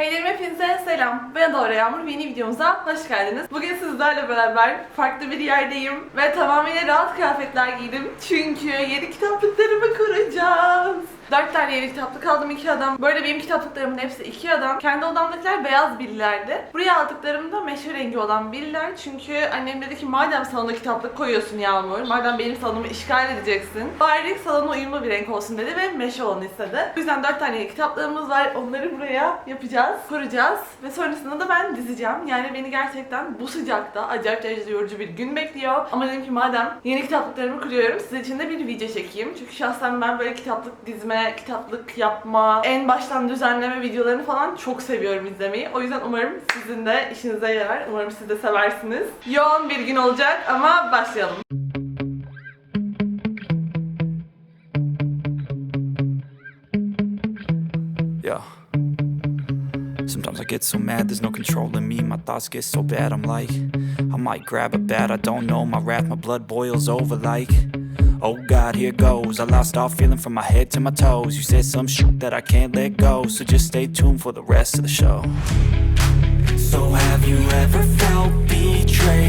Heylerim hepinize selam. Ben Dora Yağmur yeni videomuza hoş geldiniz. Bugün sizlerle beraber farklı bir yerdeyim ve tamamıyla rahat kıyafetler giydim. Çünkü yeni kitaplıklarımı kuracağız. Dört tane yeni kitaplık aldım Ikea'dan. Böyle benim kitaplıklarımın hepsi Ikea'dan. Kendi odamdakiler beyaz billerdi. Buraya aldıklarım da meşe rengi olan biller. Çünkü annem dedi ki madem salona kitaplık koyuyorsun Yağmur, madem benim salonumu işgal edeceksin, bari salona uyumlu bir renk olsun dedi ve meşe olanı istedi. O yüzden dört tane yeni kitaplığımız var. Onları buraya yapacağız, kuracağız ve sonrasında da ben dizeceğim. Yani beni gerçekten bu sıcakta acayip derecede yorucu bir gün bekliyor. Ama dedim ki madem yeni kitaplıklarımı kuruyorum, sizin için de bir video çekeyim. Çünkü şahsen ben böyle kitaplık dizme, kitaplık yapma, en baştan düzenleme videolarını falan çok seviyorum izlemeyi. O yüzden umarım sizin de işinize yarar. Umarım siz de seversiniz. Yoğun bir gün olacak ama başlayalım. Sometimes I get so mad, there's no controlling me. My thoughts get so bad, I'm like, I might grab a bat, I don't know. My wrath, my blood boils over like, oh God, here goes. I lost all feeling from my head to my toes. You said some shit that I can't let go, so just stay tuned for the rest of the show. So have you ever felt betrayed?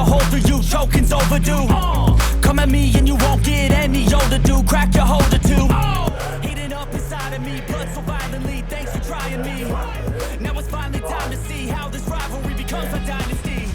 I'ma a hole through you, choking's overdue. Come at me and you won't get any older, dude. Crack your holder too. Heating up inside of me, blood so violently. Thanks for trying me. Now it's finally time to see how this rivalry becomes a dynasty.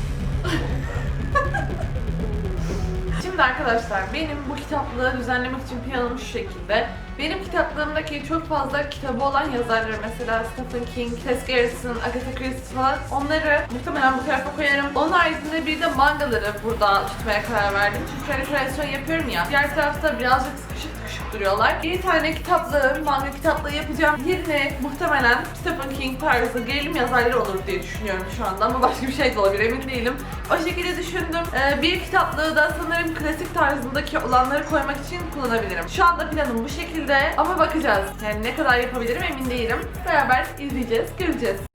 Şimdi arkadaşlar benim bu kitaplığı düzenlemek için planım şu şekilde. Benim kitaplığımdaki çok fazla kitabı olan yazarları mesela Stephen King, Tess Garrison, Agatha Christie falan onları muhtemelen bu tarafa koyarım. Onun haricinde bir de mangaları burada tutmaya karar verdim. Çünkü hani kreasyon yapıyorum ya. Diğer tarafta birazcık sıkışık sıkışık duruyorlar. Bir tane kitaplığı, manga kitaplığı yapacağım. Yerine muhtemelen Stephen King tarzı gerilim yazarları olur diye düşünüyorum şu anda ama başka bir şey de olabilir emin değilim. O şekilde düşündüm. Ee, bir kitaplığı da sanırım klasik tarzındaki olanları koymak için kullanabilirim. Şu anda planım bu şekilde ama bakacağız. Yani ne kadar yapabilirim emin değilim. Beraber izleyeceğiz, göreceğiz.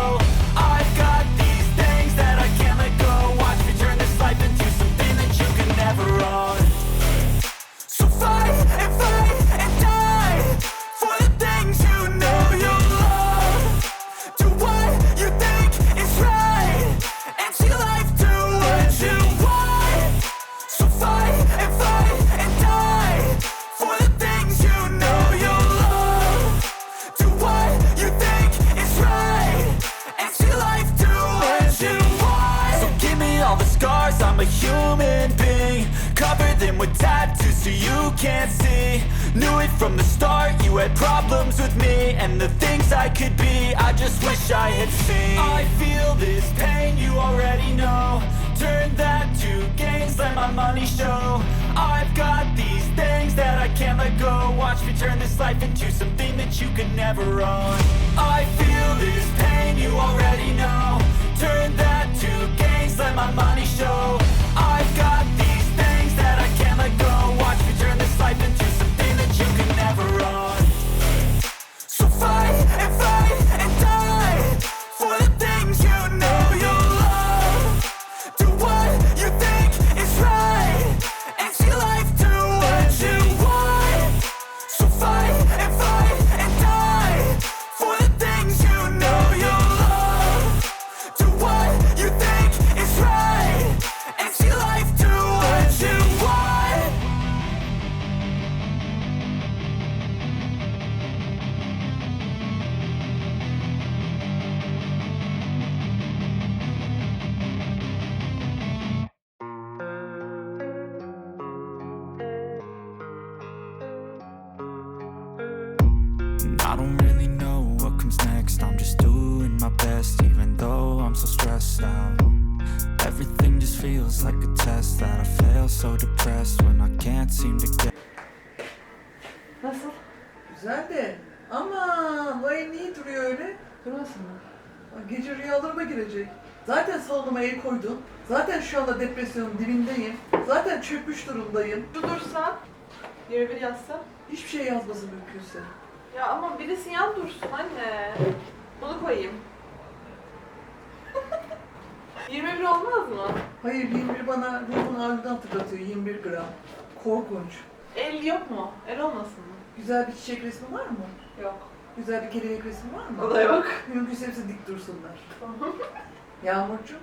all the scars. I'm a human being them with tattoos so you can't see. Knew it from the start, you had problems with me And the things I could be, I just wish I had seen. I feel this pain, you already know. Turn that to gains, let my money show. I've got these things that I can't let go. Watch me turn this life into something that you can never own. I feel this pain, you already know. Turn that to gains, let my money show. I've got comes next. I'm just doing my best, even though I'm so stressed out. Everything just feels like a test that I fail so depressed when I can't seem to get. Nasıl? Güzel de ama bu ev niye duruyor öyle? Durmasın mı? Gece rüyalarıma girecek. Zaten salonuma el koydum. Zaten şu anda depresyonun dibindeyim. Zaten çökmüş durumdayım. Şu dursan. 21 yazsa. Hiçbir şey yazması mümkünse. Ya ama birisi yan dursun anne. Bunu koyayım. 21 olmaz mı? Hayır 21 bana ruhun ağrını hatırlatıyor 21 gram. Korkunç. El yok mu? El olmasın mı? Güzel bir çiçek resmi var mı? Yok. Güzel bir kelebek resmi var mı? O da yok. Mümkünse hepsi dik dursunlar. Yağmurcuğum.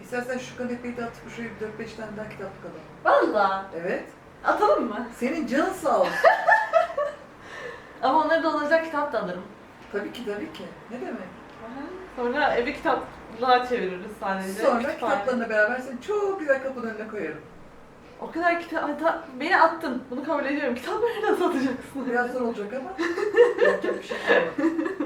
İstersen şu kanepeyi de atıp şuraya bir 4-5 tane daha kitaplık alalım. Valla. Evet. Atalım mı? Senin canın sağ olsun. Ama onları dolduracak kitap da alırım. tabii ki tabii ki. Ne demek? Sonra evi kitaplığa çeviririz sadece. Sonra Kütüphane. kitaplarına beraber seni çok güzel kapının önüne koyarım. O kadar kitap... Hatta beni attın. Bunu kabul ediyorum. Kitapları nasıl atacaksın? Biraz zor olacak ama yapacak bir şey kalmadı.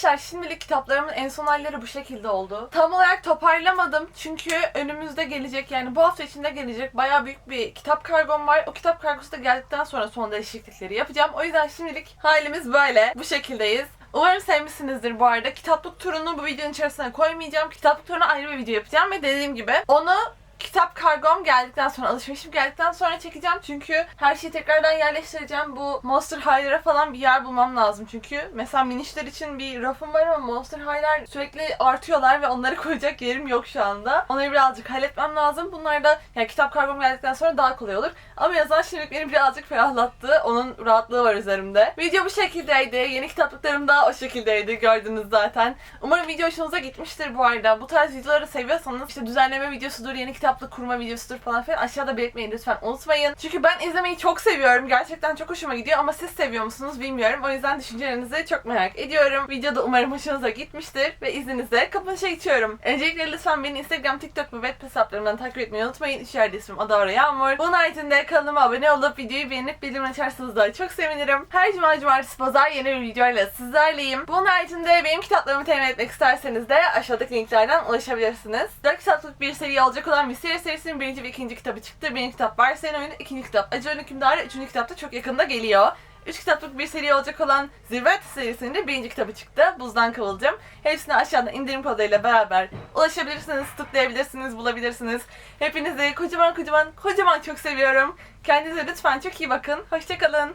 Arkadaşlar şimdilik kitaplarımın en son halleri bu şekilde oldu. Tam olarak toparlamadım çünkü önümüzde gelecek yani bu hafta içinde gelecek bayağı büyük bir kitap kargom var. O kitap kargosu da geldikten sonra son değişiklikleri yapacağım. O yüzden şimdilik halimiz böyle. Bu şekildeyiz. Umarım sevmişsinizdir bu arada. Kitaplık turunu bu videonun içerisine koymayacağım. Kitaplık turuna ayrı bir video yapacağım ve dediğim gibi onu kitap kargom geldikten sonra, alışverişim geldikten sonra çekeceğim. Çünkü her şeyi tekrardan yerleştireceğim. Bu Monster High'lara falan bir yer bulmam lazım. Çünkü mesela minişler için bir rafım var ama Monster High'lar sürekli artıyorlar ve onları koyacak yerim yok şu anda. Onları birazcık halletmem lazım. Bunlar da yani kitap kargom geldikten sonra daha kolay olur. Ama yazan şimdilik beni birazcık ferahlattı. Onun rahatlığı var üzerimde. Video bu şekildeydi. Yeni kitaplıklarım da o şekildeydi. Gördünüz zaten. Umarım video hoşunuza gitmiştir bu arada. Bu tarz videoları seviyorsanız işte düzenleme videosudur, yeni kitap kitaplık kurma videosudur falan filan aşağıda belirtmeyi lütfen unutmayın. Çünkü ben izlemeyi çok seviyorum. Gerçekten çok hoşuma gidiyor ama siz seviyor musunuz bilmiyorum. O yüzden düşüncelerinizi çok merak ediyorum. Videoda umarım hoşunuza gitmiştir ve izninizle kapanışa geçiyorum. Öncelikle lütfen beni Instagram, TikTok ve web hesaplarımdan takip etmeyi unutmayın. Üç yerde ismim Adavra Yağmur. Bunun haricinde kanalıma abone olup videoyu beğenip bildirim açarsanız da çok sevinirim. Her cuma, cumartesi, pazar yeni bir videoyla sizlerleyim. Bunun haricinde benim kitaplarımı temin etmek isterseniz de aşağıdaki linklerden ulaşabilirsiniz. 4 kitaplık bir seri olacak olan Mysterious serisinin birinci ve ikinci kitabı çıktı. Birinci kitap Varsayın Oyunu, ikinci kitap Acı Oyun Hükümdarı, üçüncü kitap da çok yakında geliyor. 3 kitaplık bir seri olacak olan Zirvet serisinin de birinci kitabı çıktı. Buzdan Kıvılcım. Hepsini aşağıda indirim kodlarıyla beraber ulaşabilirsiniz, tıklayabilirsiniz, bulabilirsiniz. Hepinizi kocaman kocaman kocaman çok seviyorum. Kendinize lütfen çok iyi bakın. Hoşçakalın.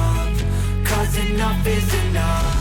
Cause enough is enough.